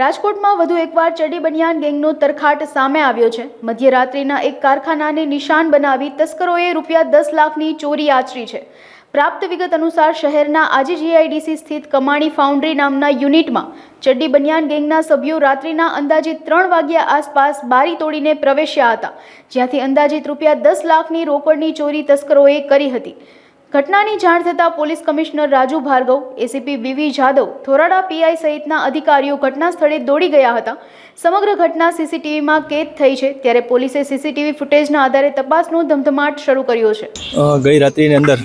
રાજકોટમાં વધુ એકવાર ચડી બનિયાન ગેંગનો તરખાટ સામે આવ્યો છે. મધ્યરાત્રિના એક કારખાનાને નિશાન બનાવી તસ્કરોએ રૂપિયા દસ લાખની ચોરી આચરી છે. પ્રાપ્ત વિગત અનુસાર શહેરના આજીજીઆઈડીસી સ્થિત કમાણી ફાઉન્ડ્રી નામના યુનિટમાં ચડ્ડી બનિયાન ગેંગના સભ્યો રાત્રિના અંદાજિત ત્રણ વાગ્યા આસપાસ બારી તોડીને પ્રવેશ્યા હતા, જ્યાંથી અંદાજિત રૂપિયા દસ લાખની રોકડની ચોરી તસ્કરોએ કરી હતી. ઘટનાની જાણ થતાં police commissioner Raju Bhargav, ACP BV Jadav થોરાડા PI સહિતના અધિકારીઓ ઘટના સ્થળે દોડી ગયા હતા. સમગ્ર ઘટના સીસીટીવીમાં કેદ થઈ છે, ત્યારે પોલીસે સીસીટીવી ફૂટેજના આધારે તપાસનો ધમધમાટ શરૂ કર્યો છે. ગઈ રાત્રિની અંદર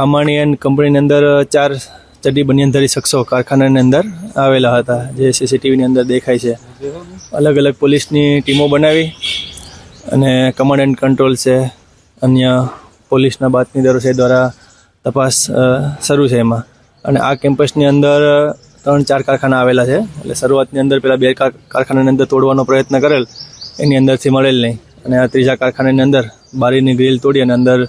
કામાણી એન્ડ કંપનીની અંદર ચાર ચડ્ડી બનિયનધારી શખ્સો કારખાનાની અંદર આવેલા હતા, જે સીસીટીવીની અંદર દેખાય છે. અલગ અલગ પોલીસની ટીમો બનાવી અને કમાન્ડ એન્ડ કંટ્રોલ છે, અન્ય પોલીસના બાતમીદારો છે દ્વારા તપાસ શરૂ છે એમાં. અને આ કેમ્પસની અંદર ત્રણ ચાર કારખાના આવેલા છે. એટલે શરૂઆતની અંદર પેલા બે કાર- કારખાનાની અંદર તોડવાનો પ્રયત્ન કરેલ એની અંદરથી મળેલ નહીં. અને આ ત્રીજા કારખાનાની અંદર બારીની ગ્રીલ તોડી અને અંદર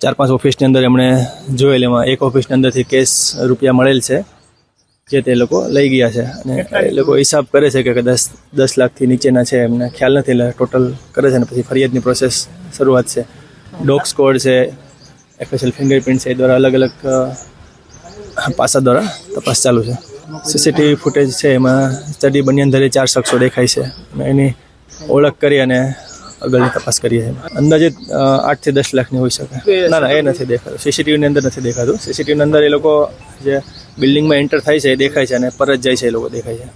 ચાર પાંચ ઓફિસની અંદર એમણે જોયેલ એમાં એક ઓફિસની અંદરથી કેસ રૂપિયા મળેલ છે જે તે લોકો લઈ ગયા છે. અને એ લોકો હિસાબ કરે છે કે કદાચ દસ લાખથી નીચેના છે એમને ખ્યાલ નથી એટલે ટોટલ કરે છે અને પછી ફરિયાદની પ્રોસેસ શરૂઆત છે. ડોગ સ્કોડ છે, એફએસએલ ફિંગરપ્રિન્ટ છે, એ દ્વારા અલગ અલગ પાસા દ્વારા તપાસ ચાલુ છે. સીસીટીવી ફૂટેજ છે, એમાં ચડી બનિયાનધારી ચાર શખ્સો દેખાય છે. અને એની ઓળખ કરી અને આગળની તપાસ કરીએ છીએ. અંદાજિત આઠથી દસ લાખની હોઈ શકે. ના ના, એ નથી દેખાતું. સીસીટીવીની અંદર નથી દેખાતું. સીસીટીવીની અંદર એ લોકો જે બિલ્ડિંગમાં એન્ટર થાય છે એ દેખાય છે અને પરત જાય છે એ લોકો દેખાય છે.